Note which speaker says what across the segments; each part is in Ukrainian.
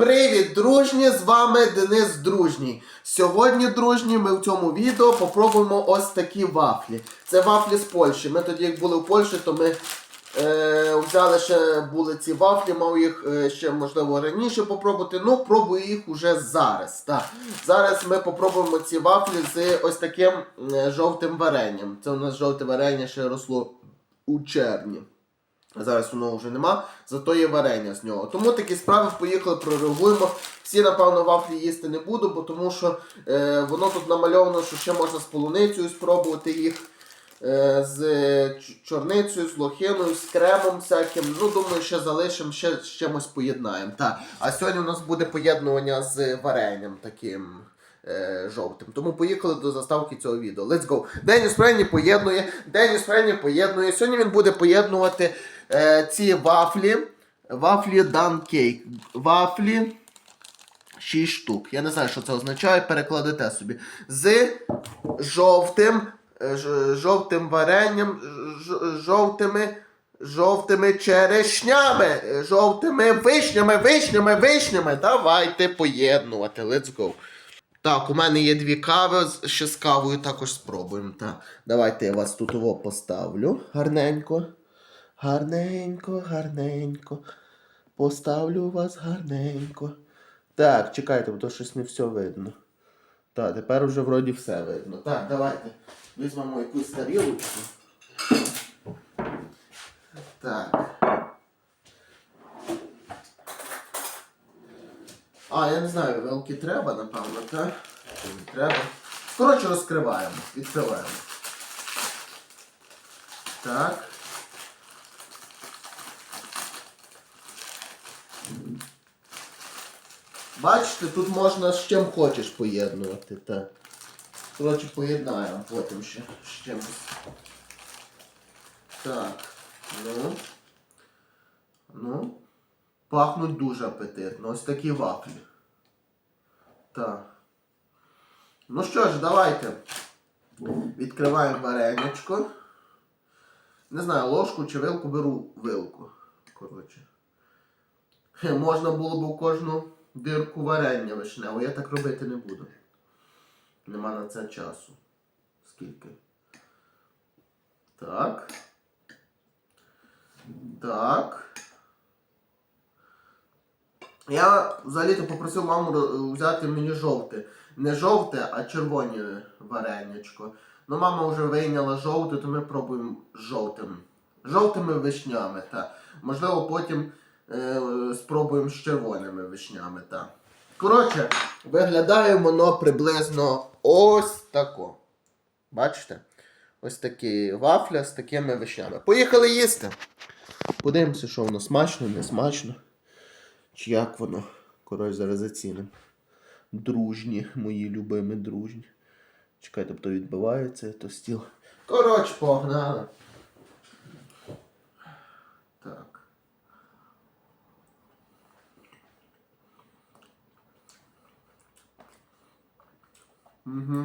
Speaker 1: Привіт, дружні! З вами Денис Дружній. Сьогодні, дружні, ми в цьому відео попробуємо ось такі вафлі. Це вафлі з Польщі. Ми тоді, як були в Польщі, то ми е, взяли ще були ці вафлі, мав їх е, ще можливо раніше попробувати. Ну, пробую їх уже зараз. Так. Зараз ми попробуємо ці вафлі з ось таким е, жовтим варенням. Це у нас жовте варення ще росло у червні. Зараз воно вже нема, зато є варення з нього. Тому такі справи поїхали, прореагуємо. Всі, напевно, вафлі їсти не буду, бо тому що е, воно тут намальовано, що ще можна з полуницею спробувати їх, е, з чорницею, з лохиною, з кремом всяким. Ну, думаю, ще залишимо, ще з чимось поєднаємо. Так. А сьогодні у нас буде поєднування з варенням таким. е, Жовтим. Тому поїхали до заставки цього відео. Let's go. Деніс Френні поєднує. Деніс Френні поєднує. Сьогодні він буде поєднувати е, ці вафлі. Вафлі Дан Кейк. Вафлі 6 штук. Я не знаю, що це означає, перекладете собі. З жовтим, е, жовтим варенням, жовтими. Жовтими черешнями, жовтими вишнями, вишнями, вишнями. Давайте поєднувати. Let's go. Так, у мене є дві кави, ще з кавою також спробуємо. Так. Давайте я вас тут поставлю. Гарненько. Гарненько, гарненько. Поставлю вас гарненько. Так, чекайте, бо то щось не все видно. Так, тепер вже вроді все видно. Так, давайте візьмемо якусь тарілочку. Так. А, я не знаю, вилки треба, напевно, так? Треба? Коротше, розкриваємо, відкриваємо. Так. Бачите, тут можна з чим хочеш поєднувати, так. Коротше, поєднаємо потім ще з чимось. Так. Ну. Ну. Пахнуть дуже апетитно. Ось такі вафлі. Так. Ну що ж, давайте. Відкриваємо вареничко. Не знаю, ложку чи вилку беру вилку. Коротше. Можна було б у кожну дирку варення вишневого. Я так робити не буду. Нема на це часу. Скільки? Так. Так. Я взагалі-то попросив маму взяти мені жовте. Не жовте, а червоне варенячко. Ну, мама вже вийняла жовте, то ми пробуємо жовтим. Жовтими вишнями, так. Можливо, потім спробуємо з червоними вишнями, так. Коротше, виглядає воно приблизно ось тако. Бачите? Ось такі вафля з такими вишнями. Поїхали їсти. Подивимося, що воно смачно, не смачно. Чи як воно? Коротше, зараз зацінимо. Дружні, мої любимі дружні. Чекайте, то відбивається, то стіл. Коротше, погнали. Так. Угу.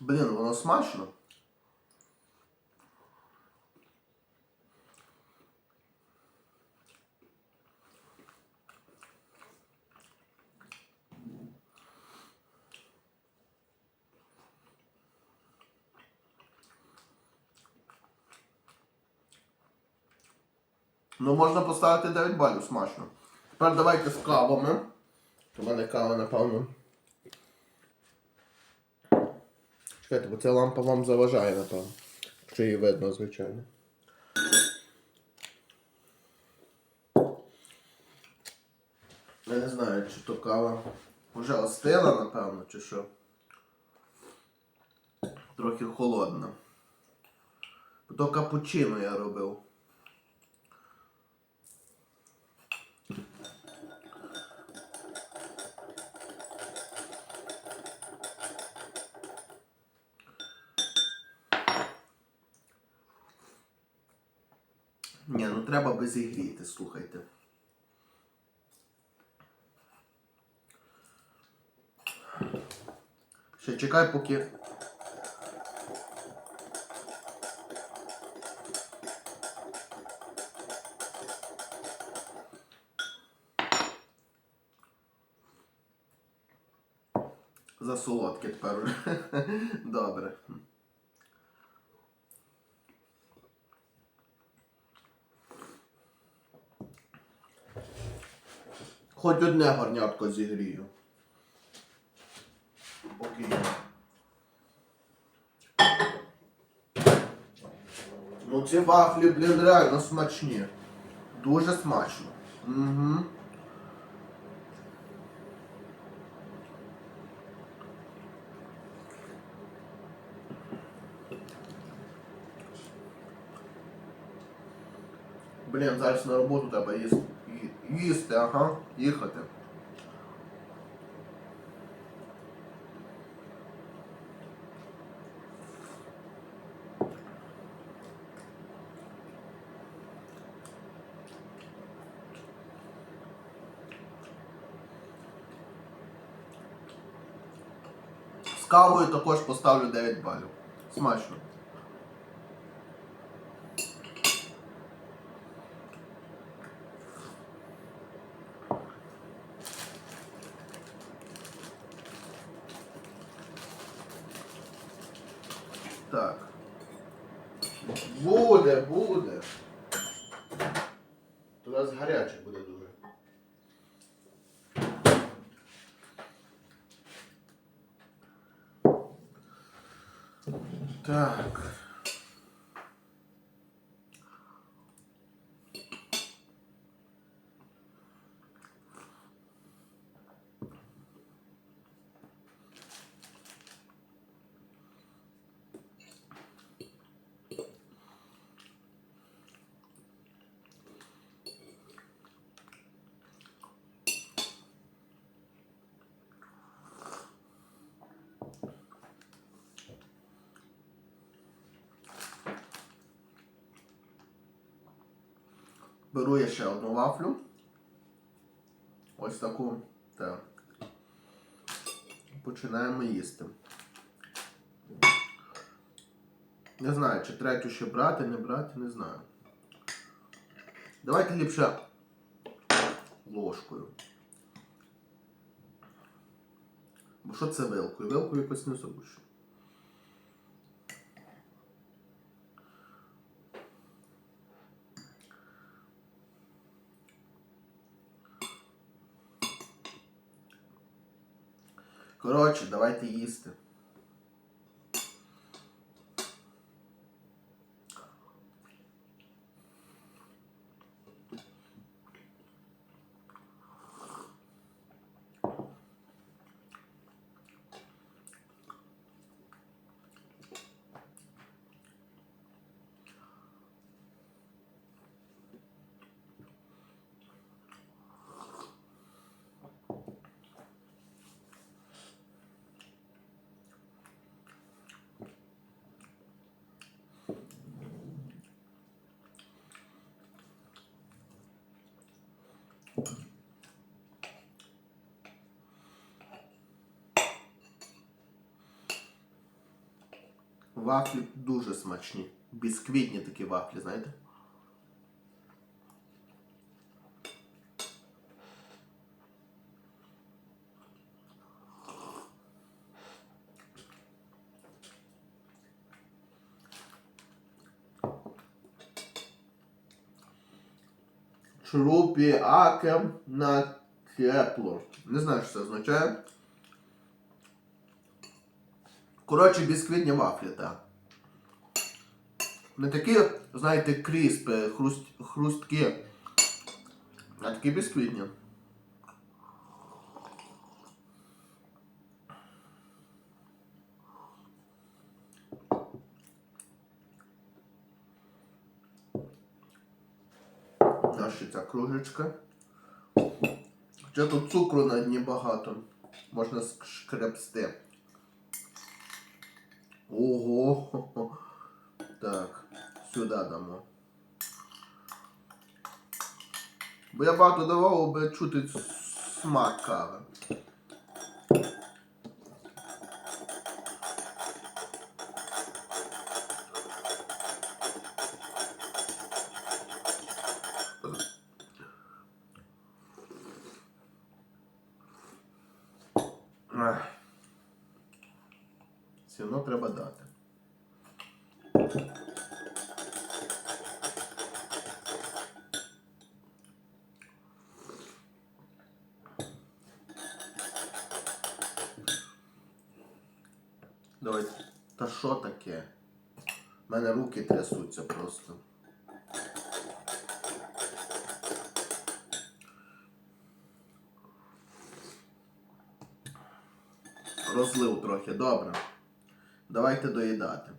Speaker 1: Блін, воно смачно. Ну, можна поставити 9 балів смачно. Тепер давайте з кавами. У мене кава, напевно. Чекайте, бо ця лампа вам заважає, напевно. Якщо її видно, звичайно. Я не знаю, чи то кава вже остила, напевно, чи що. Трохи холодна. То капучино я робив. Ні, ну треба без ігріти, слухайте. Ще чекай, поки. солодке тепер. Добре. Хоч одне горнятко зігрію. Є. Ну ці вафлі, блін, реально смачні. Дуже смачно. Угу. Блін, зараз на роботу треба їсти. Їсти, ага, їхати. З кавою також поставлю 9 балів. Смачно. Так. Буде, буде. У нас гаряче буде дуже. Так. Беру я ще одну вафлю. Ось таку. Так. Починаємо їсти. Не знаю, чи третю ще брати, не брати, не знаю. Давайте ліпше ложкою. Бо що це вилкою? Вилкою якось не зручно. Коротше, давайте їсти. Вафлі дуже смачні. Бісквітні такі вафлі, знаєте? Шрупі на кепло. Не знаю, що це означає. Коротше, бісквітні вафлі, так. Не такі, знаєте, кріспи, хруст, хрусткі. А такі бісквітні. Наша ця кружечка. Хоча тут цукру на дні багато. Можна шкребсти. Ого. Так, сюди дамо. Бо я багато давав, аби чути смак кави. Ех. Все одно треба дати. Давай. Та що таке? У мене руки трясуться просто. Розлив трохи, добре. Давайте доїдати.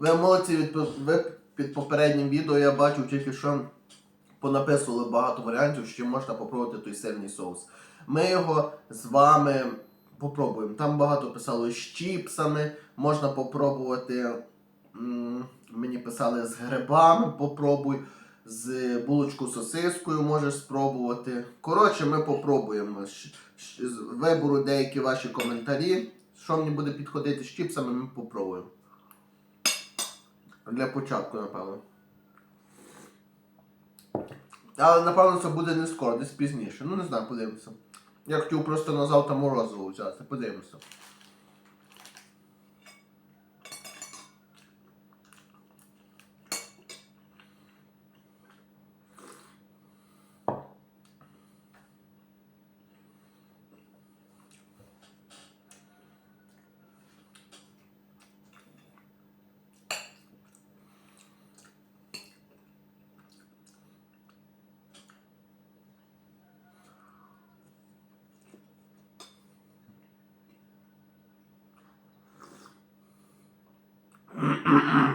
Speaker 1: Ви молодці від, ви під попереднім відео я бачу тільки що понаписували багато варіантів, чим можна попробувати той сирний соус. Ми його з вами попробуємо. Там багато писало з чіпсами, можна попробувати. Мені писали з грибами, попробуй. З булочку сосискою можеш спробувати. Коротше, ми попробуємо. Виберу деякі ваші коментарі. Що мені буде підходити з чіпсами, ми попробуємо. Для початку, напевно. Але напевно це буде не скоро, десь пізніше. Ну не знаю, подивимося. Я хотів просто на завтра морозиво взяти, подивимося. Mm-hmm.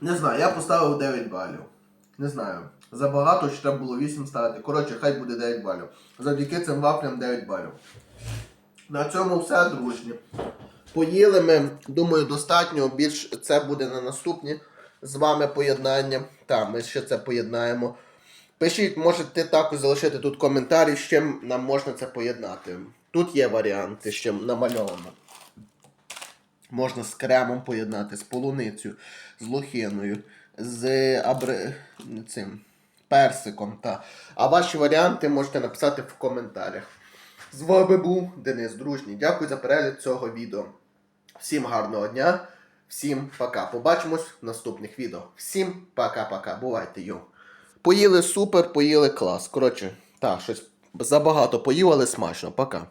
Speaker 1: Не знаю, я поставив 9 балів. Не знаю. Забагато чи треба було 8 ставити. Коротше, хай буде 9 балів. Завдяки цим вафлям 9 балів. На цьому все, дружні. Поїли ми, думаю, достатньо. Більш це буде на наступні з вами поєднання. Так, ми ще це поєднаємо. Пишіть, можете також залишити тут коментарі, з чим нам можна це поєднати. Тут є варіанти, з чим намальовано. Можна з кремом поєднати, з полуницею, з лохиною, з абри... цим персиком. Та. А ваші варіанти можете написати в коментарях. З вами був Денис Дружній. Дякую за перегляд цього відео. Всім гарного дня, всім пока. Побачимось в наступних відео. Всім пока-пока. Бувайте, йо. Поїли супер, поїли клас. Коротше, так, щось забагато поїв, але смачно. Пока.